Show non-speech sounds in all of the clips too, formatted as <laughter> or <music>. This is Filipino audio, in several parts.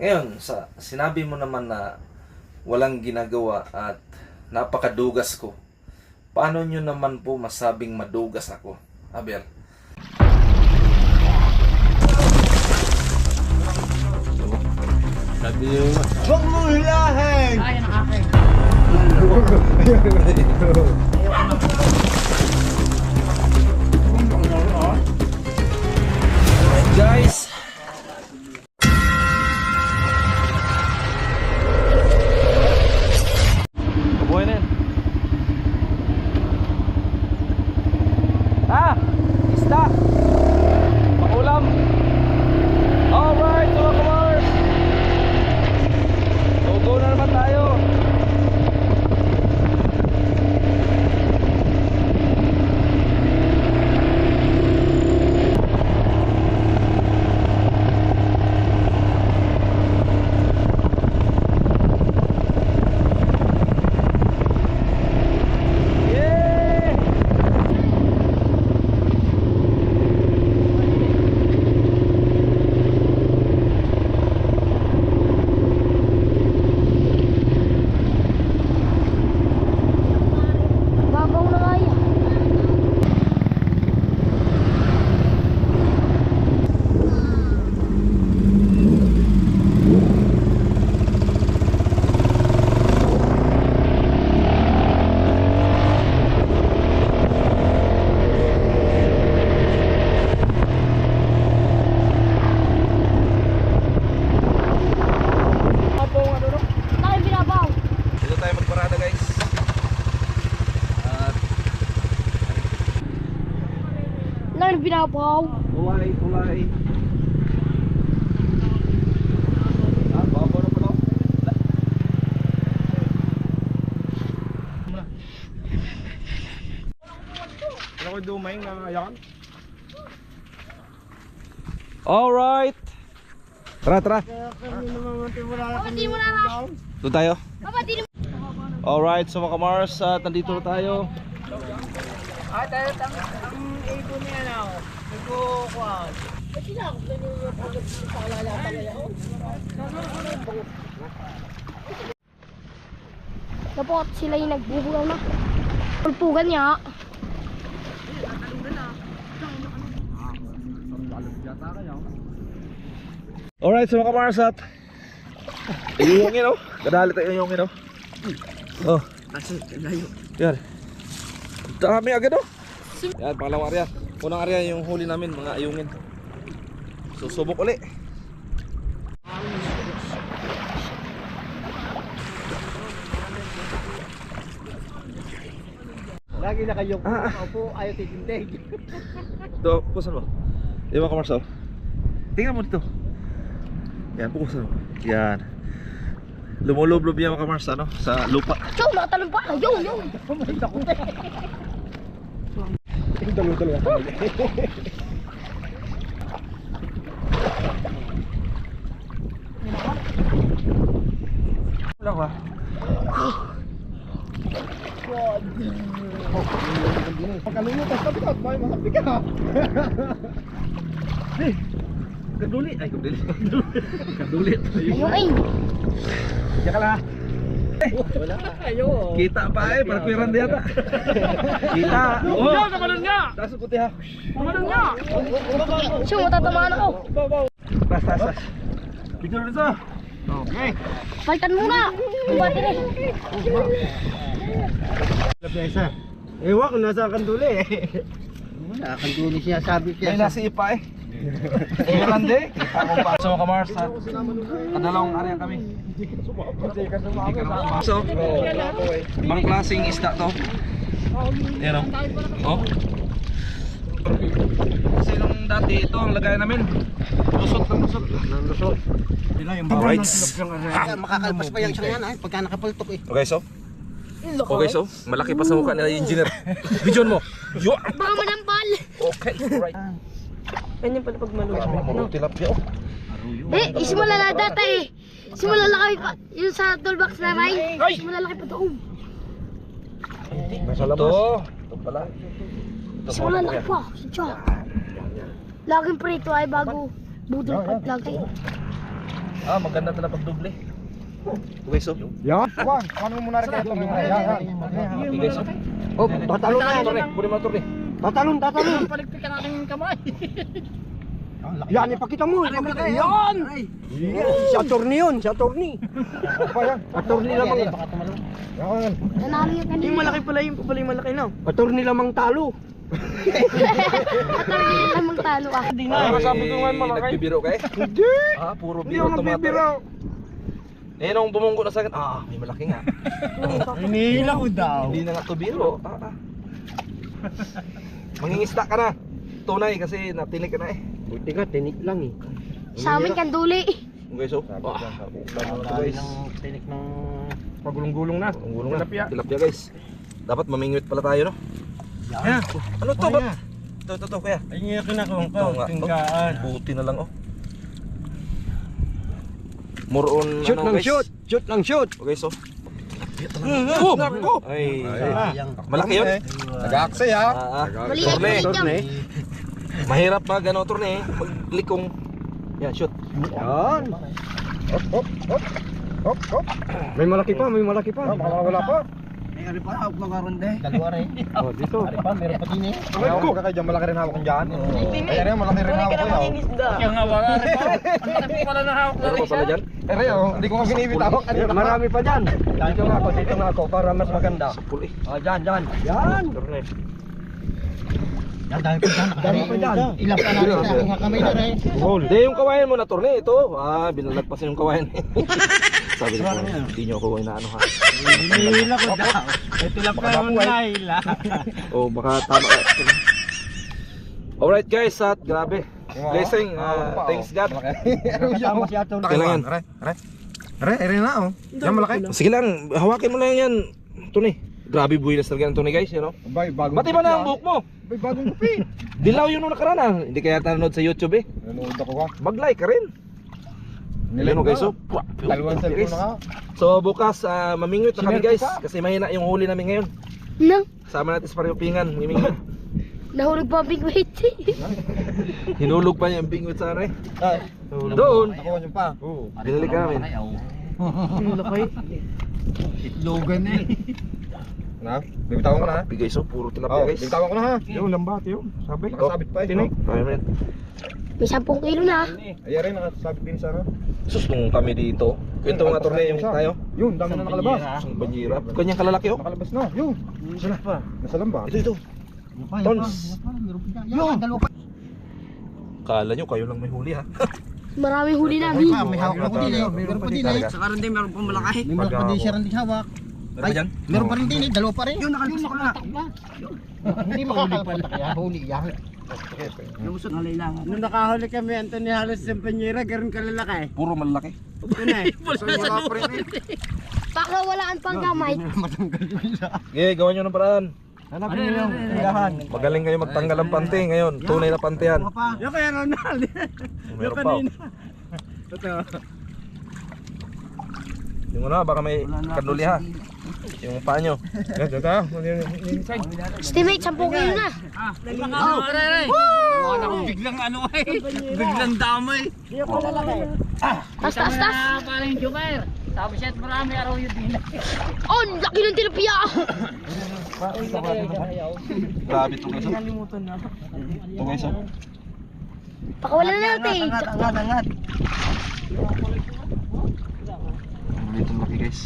Ngayon, sa sinabi mo naman na walang ginagawa at napakadugas ko. Paano nyo naman po masabing madugas ako? Aber. Huwag mo hilahin! Guys, Alright. Tara, tara. Doon tayo. Alright, so mga kamars, at nandito na tayo. Ah, tayo ang ego niya na. Nagkukuhan. Dapat sila yung nagbubugaw na. Pulpugan niya. Alright, so mga kamars, at iyungin oh. Kadali tayo iyungin oh. Oh, Nasa layo. yan. Dami agad oh. Yan, pangalawang area. Unang area yung huli namin, mga ayungin. Susubok uli. Lagi na kayo Ah, ah. upo, ayaw titindig. Do, pusan mo. Mga kamars oh. Tingnan mo dito. Yan, pukusan mo. Yan. Lumulublob yan mga kamars, ano, sa lupa. Chow, nakatalong pa. Yung, yung. Pumunta ko. Dalo-dalo. Wala ba? Pagkalunod, tapos tabi ka, may masabi <laughs> ka. Kaduli. Ay, kaduli. <laughs> kaduli. Yung ay. Diyan ka lang. ha. Wala. Ayaw. Kita pa eh, parang piran dia ta. <laughs> Kita. Oh. Sa balon nga. Taas puti ha. Balon nga. Chow, matatamaan ako. Tas, tas, tas. Picture dito. Okay. Palitan muna. Bumati na. Lapesa. Ewan kung nasa kanduli eh. Wala, kanduli siya sabi May nasa ipa eh. Piran de. Kita ko pa. So, kamars at kadalawang area kami. So, ibang klaseng isda to. Yan o. Oh. Kasi nung dati ito ang lagay namin. Lusot ng lusot. Lusot. Alright. Makakalpas pa yung siyang yan ay pagka nakapultok eh. Okay, so? Okay, so? Malaki pa sa mukha nila yung engineer. Vision mo. Yo! Baka manampal. Okay, right. Ganyan pala pag maluwag. Ano, tilapia oh. Eh, isimula na data eh. Simula laki pa. Yung sa toolbox na ray. Simula laki pa doon. Nasa labas. Ito. Ito pala. Ito Simula laki pa. Sadya. Laging prito ay bago budol pa lagi. Ah, maganda talaga pag doble. Okay, so. Yan. Juan, mo muna rin ito? Yan, yan. Okay, so. Oh, tatalon na puri motor ni. Tatalon, tatalon. <laughs> Paligpit ang aking kamay. <laughs> Yan, ipakita mo. ipakita. Yan. Si attorney yun, si attorney. <laughs> Apa yan? Attorney lamang. Yan. Yung malaki pala yung pala yung malaki no. Attorney lamang talo. Attorney lamang talo ah. Ah, sabi ko nga malaki. Nagbibiro ka eh? Hindi. Ah, puro Hindi biro ako tomato. nagbibiro. Eh, nung bumunggo na sa akin, ah, may malaki nga. Hinihila ko daw. Hindi na nga to biro. Ah, ah. <laughs> Mangingista ka na. Tunay kasi natinig ka na eh. Buti ka, tinik lang eh. Sa amin kanduli. Okay, so. Ah, guys. tinik ng pagulong-gulong na. Ang gulong na. Tilapia guys. Dapat mamingwit pala tayo, no? Yan. Ano to? Ba't? Ito, ito, ito, kuya. Ay, nga kinakawang Ito nga. Oh, buti na lang, oh. More on, Shoot ano, lang guys? shoot. Shoot lang shoot. Okay, so. Oh, nako! Ay, malaki yun. Nag-aksay ha. Mali ay Torne. Mahirap mag ano torne, maglikong. Yan, shoot. Yan. Hop, hop, hop. Hop, hop. May malaki pa, may malaki pa. Wala pa. Eh, ano pa hawak mga ronde? Dalawa rin. <laughs> Oh, dito. pa, meron pa din eh. Ay, ko. Kaya dyan, malaki rin hawak ko dyan. Kaya rin, malaki rin hawak ko yun. Kaya nga wala rin pa. Ang laki pala na hawak na rin dyan? Eh, Reo, hindi ko nga binibitawak. Marami pa dyan. Dito nga ako, dito nga ako, para mas maganda. Sapul eh. Ah, dyan, dyan. Yan. Yan, dami pa dyan. Dami pa dyan. Ilang pa natin sa aking kamay na rin. Hindi, yung kawayan mo na torne, ito. Ah, binalagpasan yung kawayan. <laughs> Sabi ko, hindi nyo ako inaano ha. Hinihila ko daw. Ito lang pa yung nahila. O baka tama ka. Alright guys, at grabe. Blessing, ah, thanks God. Kasama si Ato. Kailangan. Re, re. Re, re na oh. Yan malaki. Sige lang, hawakin mo lang yan. Tony. Grabe buwilas talaga ng Tony guys, you know. Bay, bagong Pati ba na ang buhok mo? Bay, bagong kupi. Dilaw yun nung nakaraan ah. Hindi kaya tanood sa YouTube eh. Nanood ako ha. Mag-like ka rin. Nileno guys, so. Dalawang cellphone na. So bukas, ah, mamingwit na kami guys. ka. Kasi mahina yung huli namin ngayon. Nang, Sama natin sa parehopingan, mamingwit. <laughs> nahulog pa ang big weight. <laughs> Hinulog pa niya yung bingwit sa eh. Ay, Doon, Nakuha niyo pa. Oo. binalik ka namin. Itlogan eh. Na? Bibitawan ko na ha. Bigay so, puro Oh, tilapia guys. bibitawan ko na ha. Yung lambat yun, sabi. Nakasabit pa eh. Five minutes. May 10 kilo na. Ayan rin, nakasabit din sa ano. Sus, nung kami dito. Kwento mga torneo yung tayo. Yun, dami na nakalabas. Isang banyira. Kanyang kalalaki oh. Nakalabas na. Yun. Sila pa. Nasa lamba. Ito, ito. Tons. Yun, dalawa pa. Kala nyo, kayo lang may huli ha. Maraming huli namin. May hawak na eh. Meron pa din eh. Saka rin din, meron pa malaki. May malaki pa din siya rin din hawak. Meron ba dyan? Meron pa rin din eh, dalawa pa rin. Yun, nakalimutan ko na. Hindi makahuli pa. Huli yan. Lumusot na lang. Nung nakahuli kami, Anthony Halos sa Panyera, ganoon kalalaki. Puro malaki. Ito na eh. <laughs> Wala pa rin eh. Pakawalaan pang gamay. Okay, gawan nyo ng paraan. Hanapin niyo yung tindahan. Magaling kayo magtanggal ng pante ngayon. Tunay na pante yan. Yung kaya Ronald. <laughs> Meron pa. Ito. Yung ano, baka may kanuli ha. Yung paa nyo. Ito, ito. Estimate 10 kilo na. Wala akong biglang ano eh. Biglang damay. Tas, tas, tas. Parang Joker. Sabi siya, marami araw yun din. Oh, laki ng tilapia. Grabe ito guys. Ito guys oh. Pakawalan na natin. angat, angat. Grabe itong laki guys.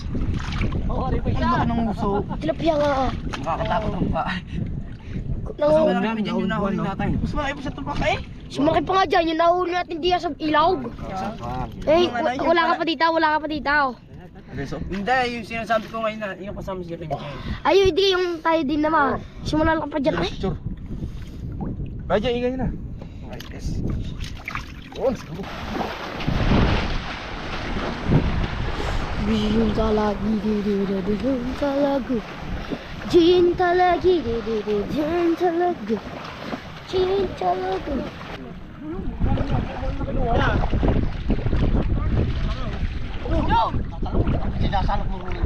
Ang ng uso. Tilapia nga. Nakakatakot ang pa. Nang, namin dyan yung nahuli natin. Mas malaki pa sa tulpak eh. sumaki pa nga dyan. Yung nahuli natin diya sa ilog. Eh, wa- wala ka pa dito, wala ka pa dito. Okay so. Hindi, yung sinasabi ko ngayon na yung kasama si Jeffrey. Ayun, hindi yung tayo din naman. Simulan ka pa dyan. Ay, Sure. Radya, ingay na. Alright guys. Yun. Cinta lagi, di di di di cinta lagu. Cinta lagi, di di di cinta lagu. Cinta lagu. Sinasalak mo rin.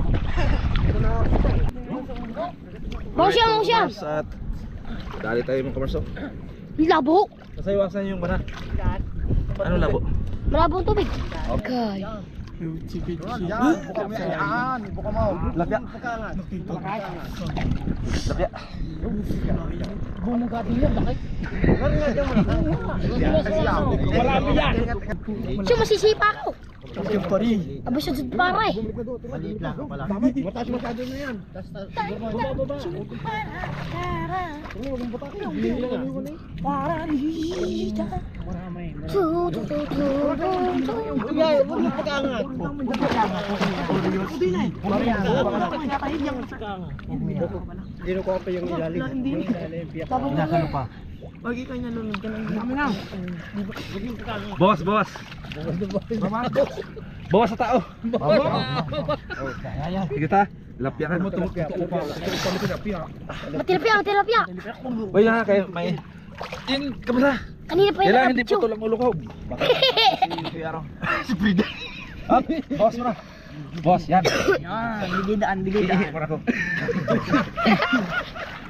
Mau siya, mau siya. At dali tayo mga kamarso. Labo. Nasa iwasan yung bana. Ano labo? Malabong tubig. Okay. Yan, buka mo yan. Yan, buka mo. Lapya. Lapya. Marami yan. Siya masisipa ako. Aba siya dyan pare. Maliit lang pala. Mataas masyado na yan. Ko pa yung ilalim. Nakano pa. Lagi kayo nalunod ka lang. Bawas, bawas. Bawas sa tao. Sige ta. Lapya ka mo tumok. Matilapya, matilapya. Wait ha, kayo may... In, kamala. Kanina pa yung Kailangan hindi nakapicture. putol ang ulo ko. Baka <laughs> si Aro. <laughs> Si Frida. Up, bawas mo na. Boss, yan. Yan, bigidaan, Iihi mo na ako.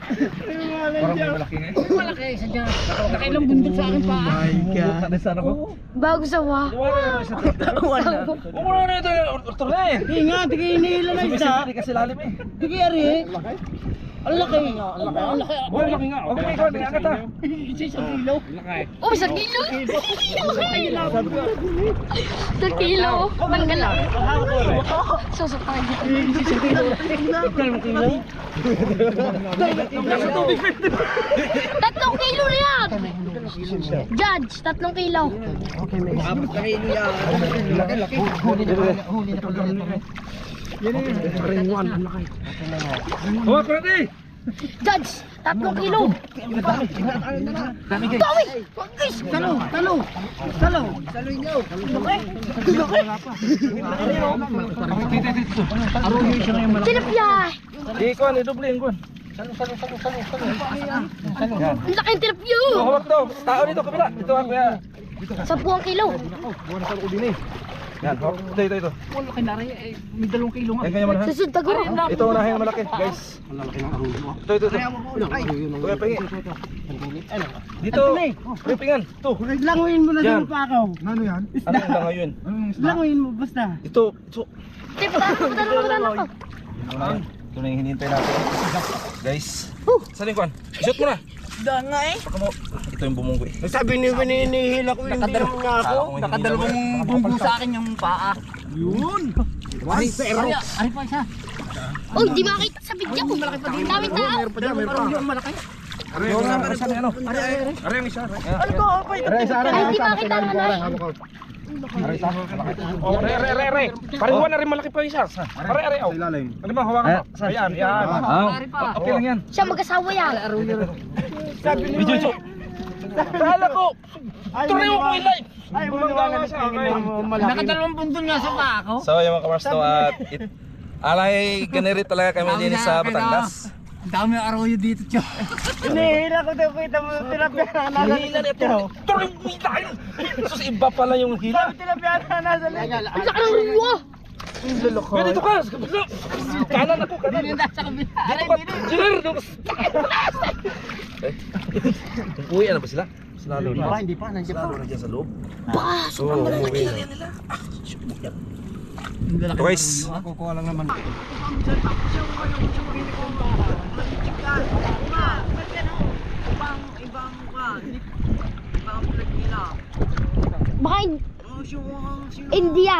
Parang may malaki nga eh. Malaki, sadya. Nakailang bundok sa akin pa. Buka <laughs> na sana ko. Bago sawa. Wala na isa. Wala. Umuro na ito ortor na eh. Hindi nga, tigay inihila na isa. Kasi lalim eh. Tigay ari. Ang laki. Ang laki. Ang laki. Oh, laki nga. Okay, ikaw, may angat ha. Isa isang kilo. Oh, isang kilo. Isang kilo. Tanggal lang. Susupagin. Dalawang kilo. Tatlong kilo na yan. Judge, tatlong kilo. Huli na pala. Huli na pala. Huwag ko na eh. Judge, tatlong kilo. Dami guys. Dami. Guys, Talo, talo. Talo. Talo nyo. Dito, dito, dito. Arroyo siya ngayon malaki. tilapia. Idubling ko. Yan. Ang laki ng tilapia. Oh, hawak daw. Tao dito, kabila. Dito ako ya. Sampuang kilo. Yan, hawak. Ito, ito, ito. Wala kay Nari. eh, May dalawang kilo nga. Yan, kanya malahan. Susud taguro. Ito unahin ang malaki, guys. Ito, ito, ito. Kuya, pingi. Dito. Ripingan. Ito. Languin mo na Yan. pa ako. Ano yan? Ano yung lang ngayon? Languin mo basta. Ito. Ito. Tipo, talo, talo, talo, talo. Ito na yung hinihintay natin. Guys. Saan yung kwan? Isot mo na. Daan nga eh. Mo. Ito yung bumunggo eh. Sabi ni Wininihila ko hindi naman nga ako. Nakadalawang bumbu sa akin yung paa. Yun. Ay, pero. Ari pa isa. Oh, di makita sa video ko. Ang daming tao. Meron pa dyan, meron pa. Yung malaki. Yung nga, saan yung ano? Are yung isa. Ano ko? Okay. Aray, isa, aray, Ay, isa, di isa, makita isa, naman ay. hawak ko. Oh, re, re, re, re. Pareho na rin malaki pa isa. Are, are, oh. Ano ba, hawakan mo? Ayan, yan. Ari pa. Okay lang yan. Siya mag-asawa yan. Video ito. Kala ko. Tuloy ko live. Ay. Nakadalawang bundol nga sa paa ko. So, yung mga kamarsto at it, alay ganiri talaga kami din sa Batangas. Dami ang arroyo dito, Tiyo. Hinihila ko daw kita mo tilapia na nasa Hila na ito. Tuloy mo yung live. Sus, iba pala yung hila. tilapia na nasa likod. Ang laki ng ruwa. Pwede dito ka. sa. Kanan ako, kanan. Dito nasa kabila. Dito ka. Jiner, dito. Uwi, ano ba sila? Sila lolo. Pa, hindi pa. Sila lolo dyan sa loob. Baka, sobrang malalaki. Ito guys. Kukuha lang naman. Baka. India.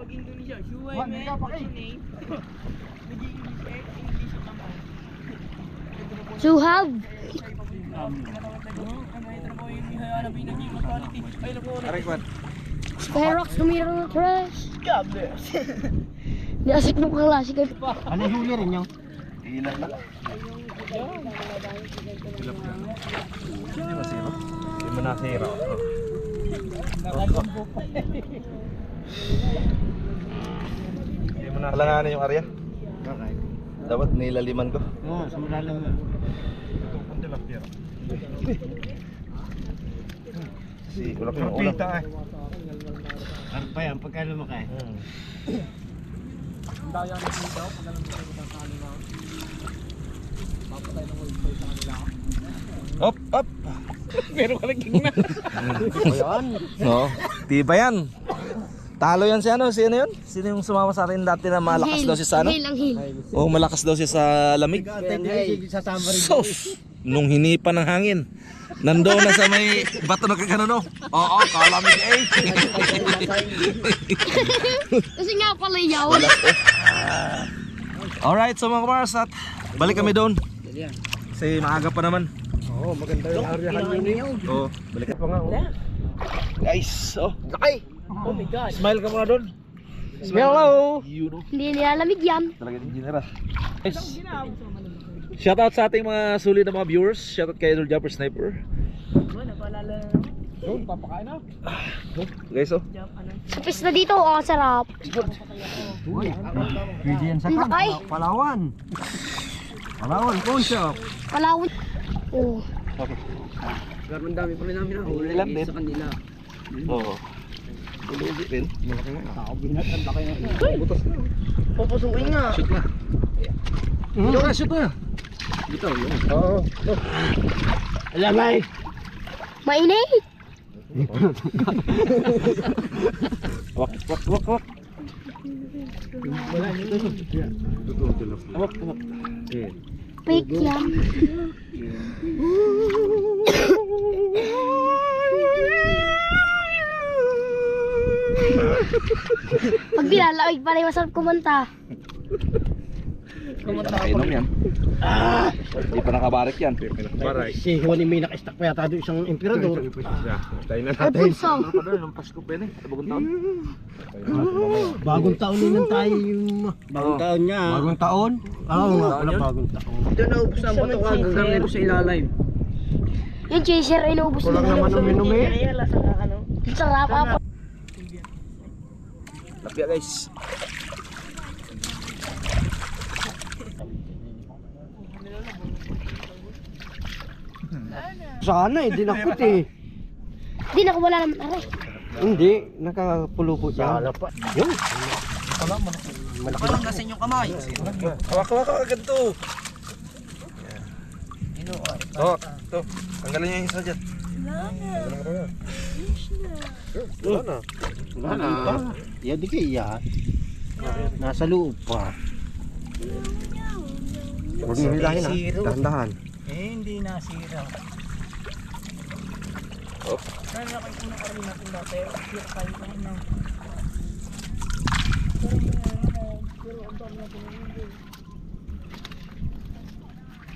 Pag Indonesia, Shuway, man. What's your name? Nag-i-English eh. English ang tama. Suhab. Aray, kwan. Skyrox tumira ng trash. God bless. Niasik ng klase kayo. Ano yung huli rin yung? Ilan na. Hindi masira. Hindi mo nasira. Hindi mo nakalanganin yung area. Dapat nilaliman ko. Oo, sa malalim mo. Kasi wala ko yung ulam. Ano pa yan, pagka lumaki? Hmm. Up, up. Pero kalaging na. <laughs> <laughs> <laughs> No, tiba yan. Talo yan si ano, si ano yun? Sino yung sumama sa atin dati na malakas daw siya sa ano? Hil, ang hil. Oo, malakas daw siya sa lamig. Sos! Nung hinipa ng hangin. Nandoon na sa may bato na kagano no? Oo, kalamig eh. Kasi nga pala yaw. Alright, so mga kumars at balik kami doon. Kasi maaga pa naman. Oo, maganda yung aryahan yun eh. Oo, balik Pa nga, oh. Guys, oh. Ay! Oh my God. Smile ka muna doon. Hello! You know. Hindi nilalamig yan. Talaga engineer ah. Guys, shoutout sa ating mga sulit na mga viewers. Shoutout kay Idol Jumper Sniper. Ano, napaalala na. Doon, papakain na. Guys, oh. Ano. Sa pista dito, ang sarap. Pwede yan sa Ang kan. Palawan. Palawan, pawn shop. Palawin. Oh. Pero ang dami pa rin namin nahuli Ilan din? sa kanila. Oo. Malaki din. Malaki nga. Tao binat, ang laki na. Butas na. Pupusuin nga. Shoot na. Dito ka, shoot na. Dito, yun. Oo. Alam ay. Mainit. Wak, wak, wak, wak. Wala nito. Wak, wak. Fake yan. Pag nilalamig pala yung masarap kumanta. Nakainom yan. Hindi pa nakabarik yan. Nakabarik. Si Juan may naka-stack pa yata doon isang emperador. Tayo na Ay, pulso. Ano pa doon? Nung Pasko pa yun eh. Bagong taon. Bagong taon din tayo yung... Bagong taon niya. Bagong taon? Oo nga pala yun? bagong taon. Ito na ubus ang bato ka. Hanggang nito sa ilalim. Yung chaser, inuubos Kulang nila. naman uminom eh. Kaya lasa ka, ano. Ang sarap. Apa. Lapya guys. Sana eh, dinakot eh. Hindi, nakawala naman. Aray. Hindi, nakapulupot yan. Sana pa. Yun. Parang gasin yung kamay. Hawak, hawak, hawak. Ganito. Oh, to. Tanggalin niyo yung isa dyan. Wala na. Wala na. Yan di kaya. Nasa loob pa. Huwag mo hilahin ha. Dahan-dahan. Eh, hindi nasira. Kaya na kayo kung nakarami natin dati. Cute tayo ko na. Pero ang dami natin ng hindi.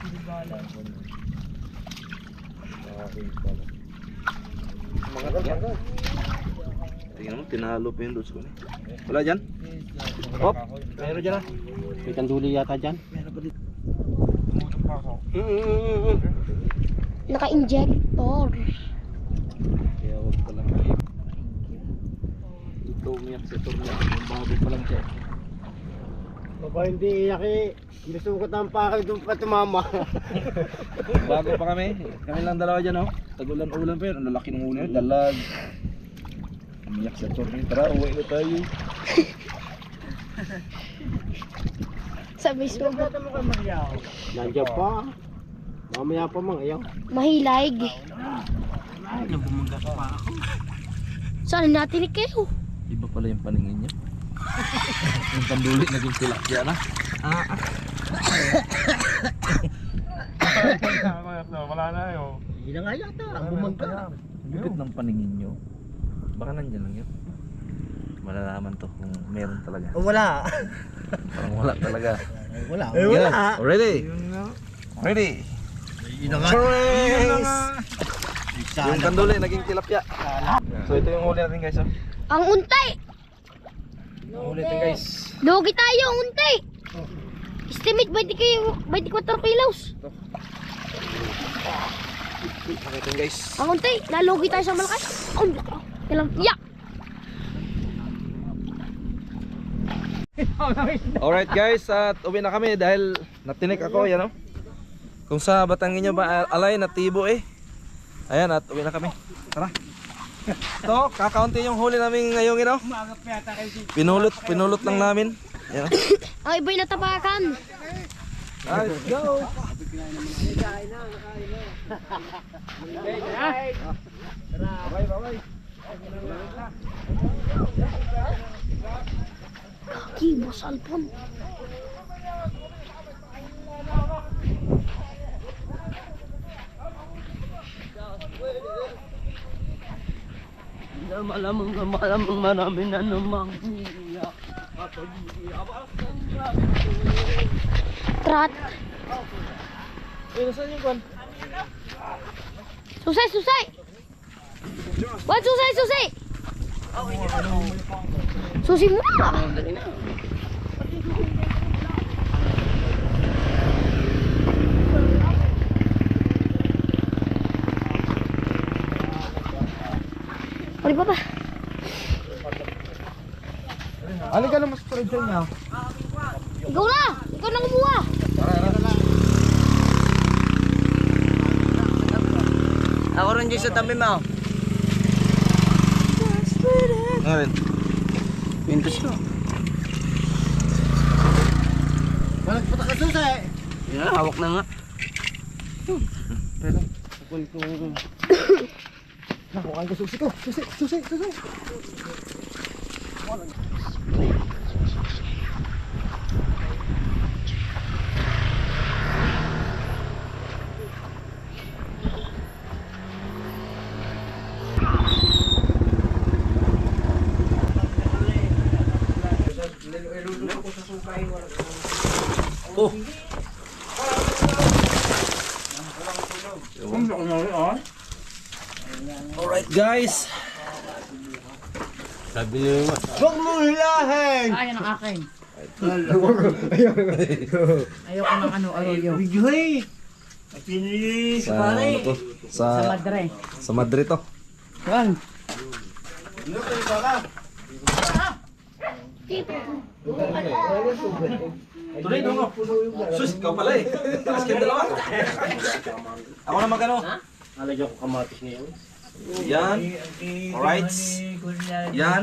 Hindi bala. Tingnan mo, tinalo pa yung loads ko. Wala dyan? Hop. Meron dyan ha. May kanduli yata dyan. Naka-injector. Kaya wag pa lang. Ito umiyak sa. Yung bago pa lang siya. Baba hindi iyak eh. Gusto ko ng pakay doon pa tumama. <laughs> Bago pa kami. Kami lang dalawa dyan oh. Tagulan-ulan pa yun. Ang lalaki ng ulan. Dalag. Umiyak sa turno. Tara, uwi na tayo. Sa Facebook. Nandiyan pa. Mamaya pa mang ayaw. Mahilig. Bumagas pa ako. Saan natin kayo? Iba pala yung paningin niya. <laughs> yung panduli naging tilapia na. Hindi na nga yata. Ang bumangka. Lupit ng paningin niyo. Baka nandyan lang yun. Malalaman to kung meron talaga. Wala. <laughs> Parang wala talaga. Wala. Yeah. Ready? Ready? Yun na nga. Trace! Yung kanduli naging tilapia. So ito yung huli natin guys. Oh. Ang untay! Yung huli natin guys. Logi tayo, ang untay! Estimate 20 kayo, 24 kilos. Huli natin guys. Ang untay, nalogi tayo sa malakas. Ang laki. Kailang, yak! <laughs> Alright guys, at uwi na kami dahil natinik ako, yan oh. Kung sa Batangin nyo ba alay natibo eh. Ayan at uwi na kami. Tara. <laughs> Ito, kakaunti yung huli namin ngayong ino. Pinulot, pinulot lang namin. Ayan. <coughs> Ang iba'y natapakan. Let's go. Kaki mo salpon. Malamang malamang marami na namang Trat. Eh, nasaan yung kwan? Susay, susay! What susay, susay? Susi mo na! Oli pa ba? Halika na mas sunod sa inyo. Ikaw na! Ikaw na kumuha! Ako rin dyan sa tabi mo. Ngayon. Pintos ko. Walang puta ka susay. Yan, hawak na nga. Nakuhaan ko susi ko. Susi, susi, susi. Alright guys. Huwag mong hilahin! Ayan ang akin. Ayun. <laughs> Ayoko ng ano, arroyo. Bigoy! Pinili Sa, ano to? Sa, Madre. sa Madrid to. Yan. Tuloy nga. Sus, ikaw pala eh. Taas kayong dalawa. <laughs> Ako na magano. Nalagyan ko kamatis ngayon. Yan. Alright. Yan.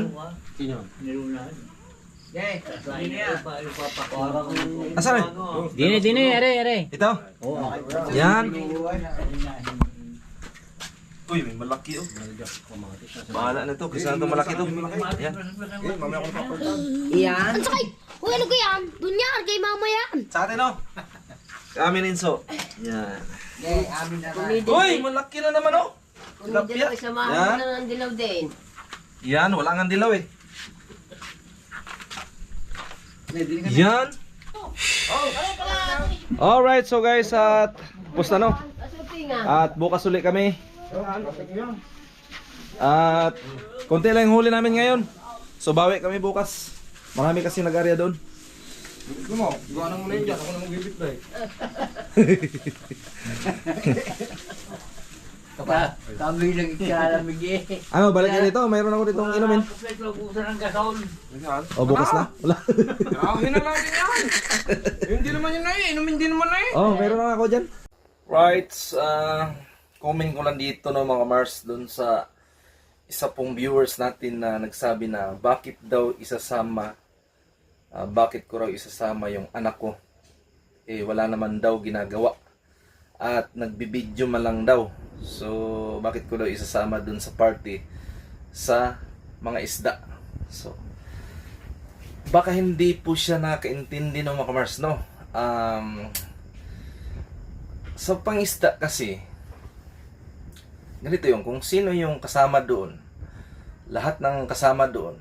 Asan eh? Dini, dini, ere, ere. Ito? Yan. Uy, may malaki oh. Bahala na to. Kasi ano malaki to? Yan. Iyan. Ang sakay! Uy, ano ko yan? Doon yan, kay mama yan! Sa atin oh. Kami ninso. Yan. Eh, amin na Uy, malaki na naman oh. Tilapia. Yan. ng dilaw din. Yan, wala nga dilaw eh. Yan. Alright, so guys, at pusta no? At bukas ulit kami. At konti lang yung huli namin ngayon. So bawi kami bukas. Marami kasi nag-area doon. Gusto mo? Iwanan mo na yun dyan. Ako na magbibit na eh. <laughs> Kapa, kami lang ikalamig eh. Ano, balik ka dito. Mayroon ako ditong inumin. O, bukas na. Wala. Akin na lang din yan. Hindi naman yun na eh. Inumin din naman na eh. Oh, meron lang ako dyan. Right, uh, comment ko lang dito no mga Mars dun sa isa pong viewers natin na nagsabi na bakit daw isasama ah, bakit ko raw isasama yung anak ko eh wala naman daw ginagawa at nagbibideo man lang daw. So bakit ko daw isasama dun sa party sa mga isda? So baka hindi po siya nakaintindi ng mga Mars no? Um, sa pangisda kasi, ganito yung, kung sino yung kasama doon, lahat ng kasama doon,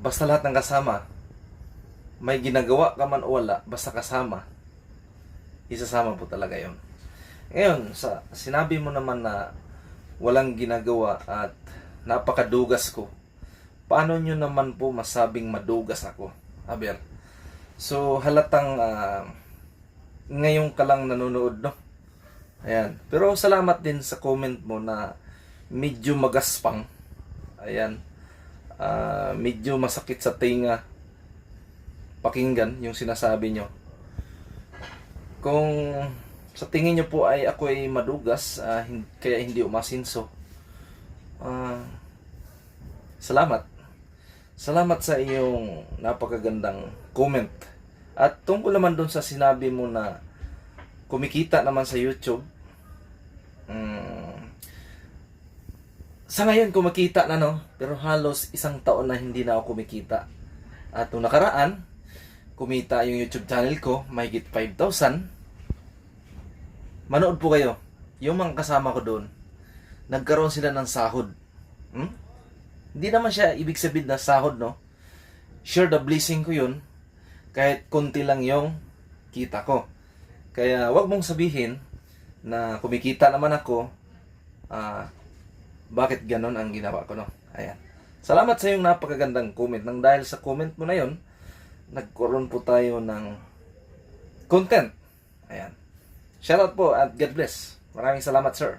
basta lahat ng kasama, may ginagawa ka man o wala, basta kasama, isasama po talaga yon. Ngayon, sa sinabi mo naman na walang ginagawa at napakadugas ko, paano nyo naman po masabing madugas ako? Aber, so halatang ah, ngayon ka lang nanonood, no? Ayan. Pero salamat din sa comment mo na medyo magaspang. Ayan. Ah, medyo masakit sa tinga pakinggan yung sinasabi nyo. Kung sa tingin nyo po ay ako ay madugas, hin- kaya hindi umasinso. Ah, salamat. Salamat sa iyong napakagandang comment. At tungkol naman doon sa sinabi mo na kumikita naman sa YouTube. Mm, sa ngayon kumikita na no, pero halos isang taon na hindi na ako kumikita. At nung nakaraan, kumita yung YouTube channel ko, mahigit 5,000. Manood po kayo. Yung mga kasama ko doon, nagkaroon sila ng sahod. Hmm? Hindi naman siya ibig sabihin na sahod, no? Sure, the blessing ko yun. Kahit konti lang yung kita ko. Kaya wag mong sabihin na kumikita naman ako, ah, bakit ganon ang ginawa ko, no? Ayan. Salamat sa iyong napakagandang comment. Nang dahil sa comment mo na yon, nagkaroon po tayo ng content. Ayan. Shoutout po at God bless. Maraming salamat, sir.